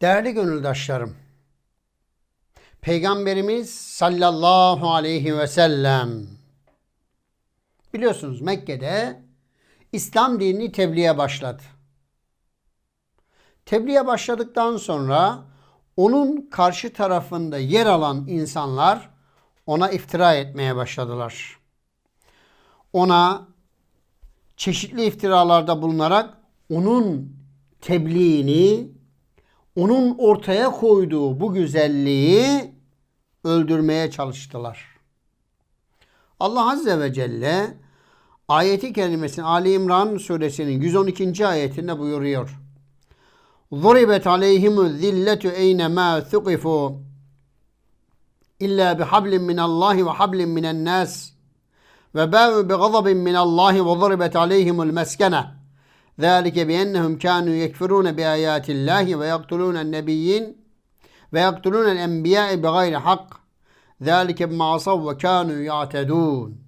Değerli gönüldaşlarım, Peygamberimiz sallallahu aleyhi ve sellem biliyorsunuz Mekke'de İslam dinini tebliğe başladı. Tebliğe başladıktan sonra onun karşı tarafında yer alan insanlar ona iftira etmeye başladılar. Ona çeşitli iftiralarda bulunarak onun tebliğini, onun ortaya koyduğu bu güzelliği öldürmeye çalıştılar. Allah Azze ve Celle ayeti kerimesinin Ali İmran suresinin 112. ayetinde buyuruyor. ضُرِبَتْ عَلَيْهِمُ الذِّلَّةُ اَيْنَمَا ثُقِفُوا إِلَّا بِحَبْلٍ مِّنَ اللّٰهِ وَحَبْلٍ مِّنَ النَّاسِ وَبَاءُوا بِغَضَبٍ مِّنَ اللّٰهِ وَضُرِبَتْ عَلَيْهِمُ الْمَسْكَنَةِ Zalike bi ennehum kanu yekfurun bi ayatillahi ve yaktulun nebiyyin ve yaktulun el enbiya bi gayri hak. Zalike bima asav ve kanu ya'tedun.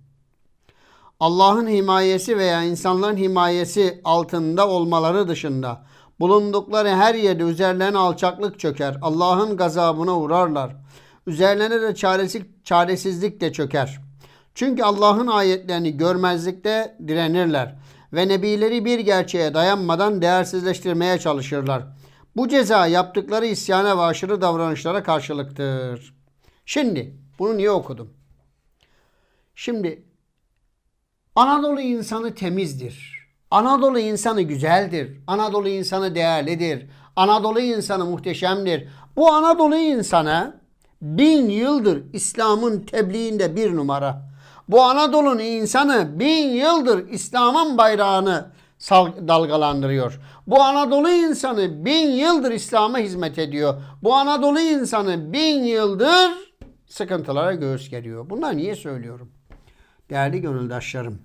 Allah'ın himayesi veya insanların himayesi altında olmaları dışında bulundukları her yerde üzerlerine alçaklık çöker. Allah'ın gazabına uğrarlar. Üzerlerine de çaresiz, çaresizlik de çöker. Çünkü Allah'ın ayetlerini görmezlikte direnirler ve nebileri bir gerçeğe dayanmadan değersizleştirmeye çalışırlar. Bu ceza yaptıkları isyana ve aşırı davranışlara karşılıktır. Şimdi bunu niye okudum? Şimdi Anadolu insanı temizdir. Anadolu insanı güzeldir. Anadolu insanı değerlidir. Anadolu insanı muhteşemdir. Bu Anadolu insanı bin yıldır İslam'ın tebliğinde bir numara. Bu Anadolu'nun insanı bin yıldır İslam'ın bayrağını dalgalandırıyor. Bu Anadolu insanı bin yıldır İslam'a hizmet ediyor. Bu Anadolu insanı bin yıldır sıkıntılara göğüs geriyor. Bunlar niye söylüyorum? Değerli gönüldaşlarım.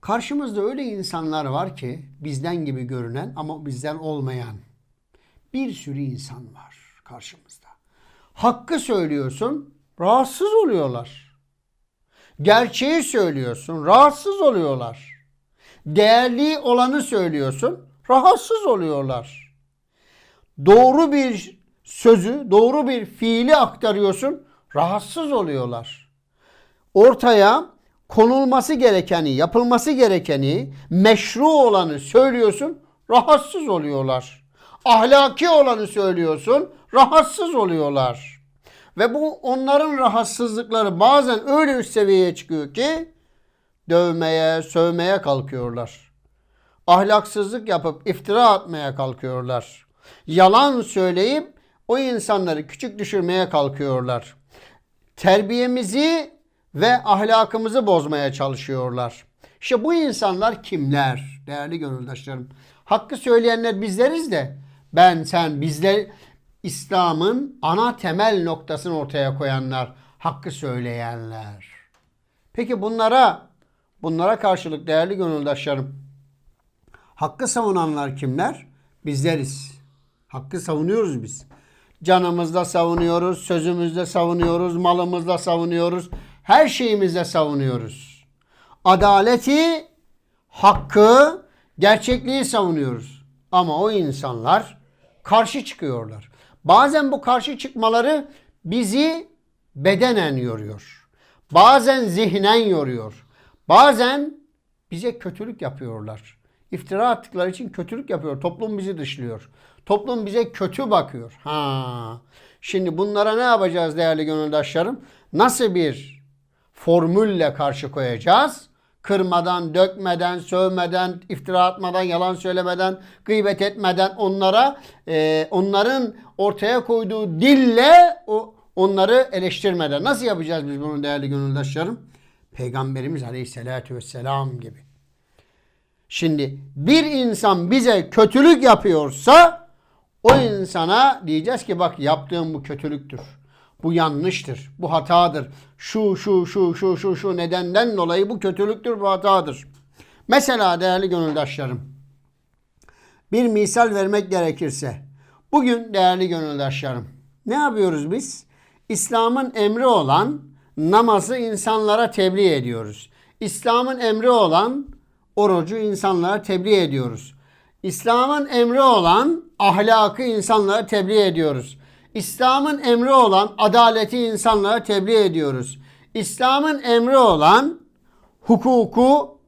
Karşımızda öyle insanlar var ki bizden gibi görünen ama bizden olmayan bir sürü insan var karşımızda. Hakkı söylüyorsun, rahatsız oluyorlar. Gerçeği söylüyorsun, rahatsız oluyorlar. Değerli olanı söylüyorsun, rahatsız oluyorlar. Doğru bir sözü, doğru bir fiili aktarıyorsun, rahatsız oluyorlar. Ortaya konulması gerekeni, yapılması gerekeni, meşru olanı söylüyorsun, rahatsız oluyorlar. Ahlaki olanı söylüyorsun, rahatsız oluyorlar. Ve bu onların rahatsızlıkları bazen öyle üst seviyeye çıkıyor ki dövmeye, sövmeye kalkıyorlar. Ahlaksızlık yapıp iftira atmaya kalkıyorlar. Yalan söyleyip o insanları küçük düşürmeye kalkıyorlar. Terbiyemizi ve ahlakımızı bozmaya çalışıyorlar. İşte bu insanlar kimler değerli gönüldaşlarım? Hakkı söyleyenler bizleriz de ben sen bizler İslam'ın ana temel noktasını ortaya koyanlar, hakkı söyleyenler. Peki bunlara bunlara karşılık değerli gönüldaşlarım hakkı savunanlar kimler? Bizleriz. Hakkı savunuyoruz biz. Canımızda savunuyoruz, sözümüzde savunuyoruz, malımızda savunuyoruz, her şeyimizde savunuyoruz. Adaleti, hakkı, gerçekliği savunuyoruz. Ama o insanlar karşı çıkıyorlar. Bazen bu karşı çıkmaları bizi bedenen yoruyor. Bazen zihnen yoruyor. Bazen bize kötülük yapıyorlar. İftira attıkları için kötülük yapıyor. Toplum bizi dışlıyor. Toplum bize kötü bakıyor. Ha. Şimdi bunlara ne yapacağız değerli gönüldaşlarım? Nasıl bir formülle karşı koyacağız? kırmadan, dökmeden, sövmeden, iftira atmadan, yalan söylemeden, gıybet etmeden onlara e, onların ortaya koyduğu dille o onları eleştirmeden. Nasıl yapacağız biz bunu değerli gönüldaşlarım? Peygamberimiz Aleyhisselatü Vesselam gibi. Şimdi bir insan bize kötülük yapıyorsa o insana diyeceğiz ki bak yaptığım bu kötülüktür. Bu yanlıştır. Bu hatadır. Şu şu şu şu şu şu nedenden dolayı bu kötülüktür, bu hatadır. Mesela değerli gönüldaşlarım. Bir misal vermek gerekirse. Bugün değerli gönüldaşlarım. Ne yapıyoruz biz? İslam'ın emri olan namazı insanlara tebliğ ediyoruz. İslam'ın emri olan orucu insanlara tebliğ ediyoruz. İslam'ın emri olan ahlakı insanlara tebliğ ediyoruz. İslam'ın emri olan adaleti insanlara tebliğ ediyoruz. İslam'ın emri olan hukuku,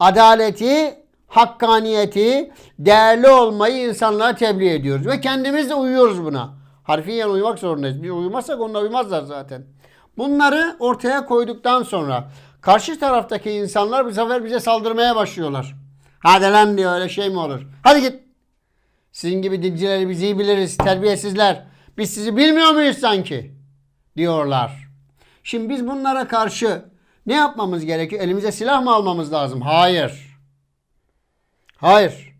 adaleti, hakkaniyeti, değerli olmayı insanlara tebliğ ediyoruz. Ve kendimiz de uyuyoruz buna. Harfiyen uymak zorundayız. Biz uyumazsak onlar uymazlar zaten. Bunları ortaya koyduktan sonra karşı taraftaki insanlar bu sefer bize saldırmaya başlıyorlar. Hadi lan diyor öyle şey mi olur? Hadi git. Sizin gibi dincileri biz iyi biliriz. Terbiyesizler. Biz sizi bilmiyor muyuz sanki? Diyorlar. Şimdi biz bunlara karşı ne yapmamız gerekiyor? Elimize silah mı almamız lazım? Hayır. Hayır.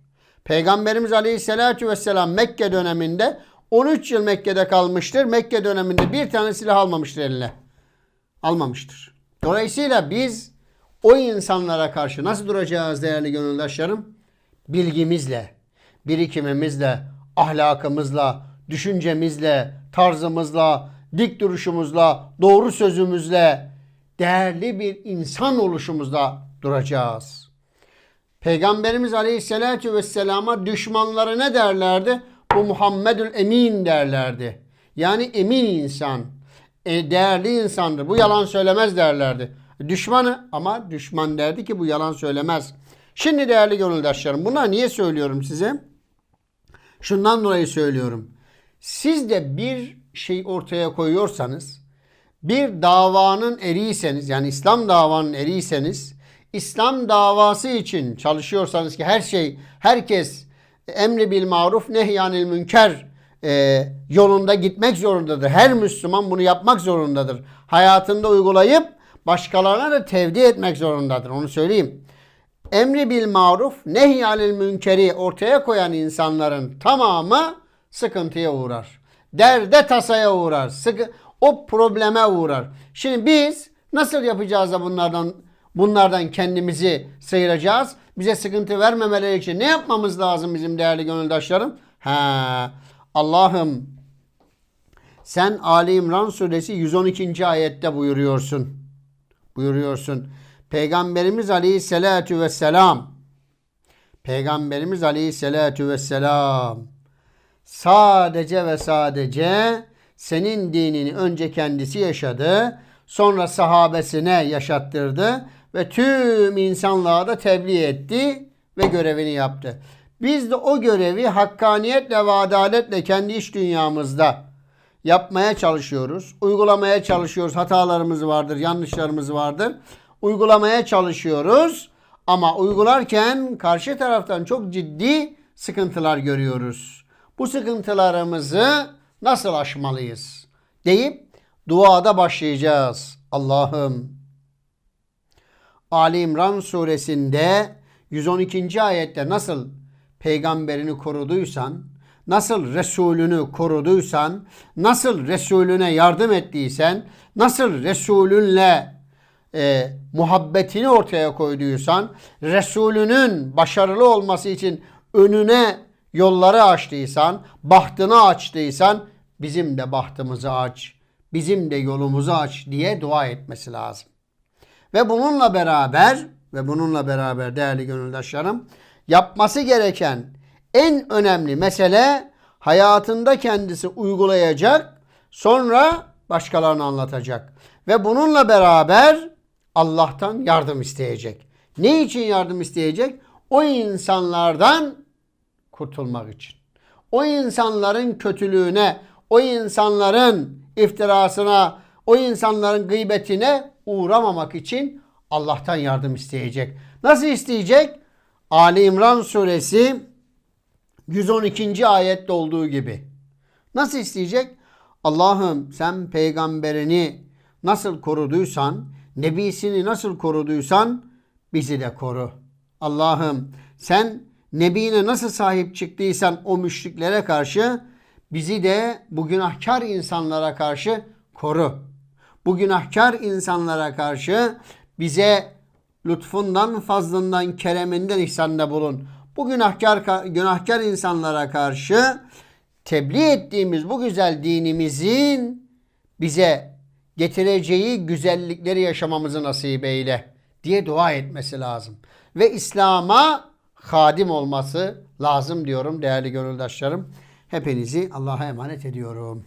Peygamberimiz Aleyhisselatü Vesselam Mekke döneminde 13 yıl Mekke'de kalmıştır. Mekke döneminde bir tane silah almamıştır eline. Almamıştır. Dolayısıyla biz o insanlara karşı nasıl duracağız değerli gönüldaşlarım? Bilgimizle, birikimimizle, ahlakımızla, düşüncemizle, tarzımızla, dik duruşumuzla, doğru sözümüzle, değerli bir insan oluşumuzla duracağız. Peygamberimiz Aleyhisselatü Vesselam'a düşmanları ne derlerdi? Bu Muhammedül Emin derlerdi. Yani emin insan, e, değerli insandır. Bu yalan söylemez derlerdi. Düşmanı ama düşman derdi ki bu yalan söylemez. Şimdi değerli gönüldaşlarım buna niye söylüyorum size? Şundan dolayı söylüyorum. Siz de bir şey ortaya koyuyorsanız, bir davanın eriyseniz yani İslam davanın eriyseniz, İslam davası için çalışıyorsanız ki her şey, herkes emri bil maruf nehyanil münker e, yolunda gitmek zorundadır. Her Müslüman bunu yapmak zorundadır. Hayatında uygulayıp başkalarına da tevdi etmek zorundadır. Onu söyleyeyim. Emri bil maruf nehyalil münkeri ortaya koyan insanların tamamı sıkıntıya uğrar. Derde tasaya uğrar. Sıkı, o probleme uğrar. Şimdi biz nasıl yapacağız da bunlardan bunlardan kendimizi sıyıracağız? Bize sıkıntı vermemeleri için ne yapmamız lazım bizim değerli gönüldaşlarım? Ha, Allah'ım sen Ali İmran suresi 112. ayette buyuruyorsun. Buyuruyorsun. Peygamberimiz Aleyhisselatü Vesselam Peygamberimiz Aleyhisselatü Vesselam sadece ve sadece senin dinini önce kendisi yaşadı, sonra sahabesine yaşattırdı ve tüm insanlığa da tebliğ etti ve görevini yaptı. Biz de o görevi hakkaniyetle ve adaletle kendi iş dünyamızda yapmaya çalışıyoruz. Uygulamaya çalışıyoruz. Hatalarımız vardır, yanlışlarımız vardır. Uygulamaya çalışıyoruz. Ama uygularken karşı taraftan çok ciddi sıkıntılar görüyoruz. Bu sıkıntılarımızı nasıl aşmalıyız? deyip duada başlayacağız. Allah'ım Ali İmran suresinde 112. ayette nasıl peygamberini koruduysan, nasıl Resulünü koruduysan, nasıl Resulüne yardım ettiysen, nasıl Resulünle e, muhabbetini ortaya koyduysan, Resulünün başarılı olması için önüne yolları açtıysan, bahtını açtıysan, bizim de bahtımızı aç, bizim de yolumuzu aç diye dua etmesi lazım. Ve bununla beraber ve bununla beraber değerli gönüldaşlarım yapması gereken en önemli mesele hayatında kendisi uygulayacak, sonra başkalarına anlatacak. Ve bununla beraber Allah'tan yardım isteyecek. Ne için yardım isteyecek? O insanlardan kurtulmak için. O insanların kötülüğüne, o insanların iftirasına, o insanların gıybetine uğramamak için Allah'tan yardım isteyecek. Nasıl isteyecek? Ali İmran suresi 112. ayette olduğu gibi. Nasıl isteyecek? Allah'ım sen peygamberini nasıl koruduysan, nebisini nasıl koruduysan bizi de koru. Allah'ım sen nebine nasıl sahip çıktıysan o müşriklere karşı bizi de bu günahkar insanlara karşı koru. Bu günahkar insanlara karşı bize lütfundan, fazlından, kereminden ihsanda bulun. Bu günahkar günahkar insanlara karşı tebliğ ettiğimiz bu güzel dinimizin bize getireceği güzellikleri yaşamamızı nasip eyle diye dua etmesi lazım. Ve İslam'a hadim olması lazım diyorum değerli gönüldaşlarım. Hepinizi Allah'a emanet ediyorum.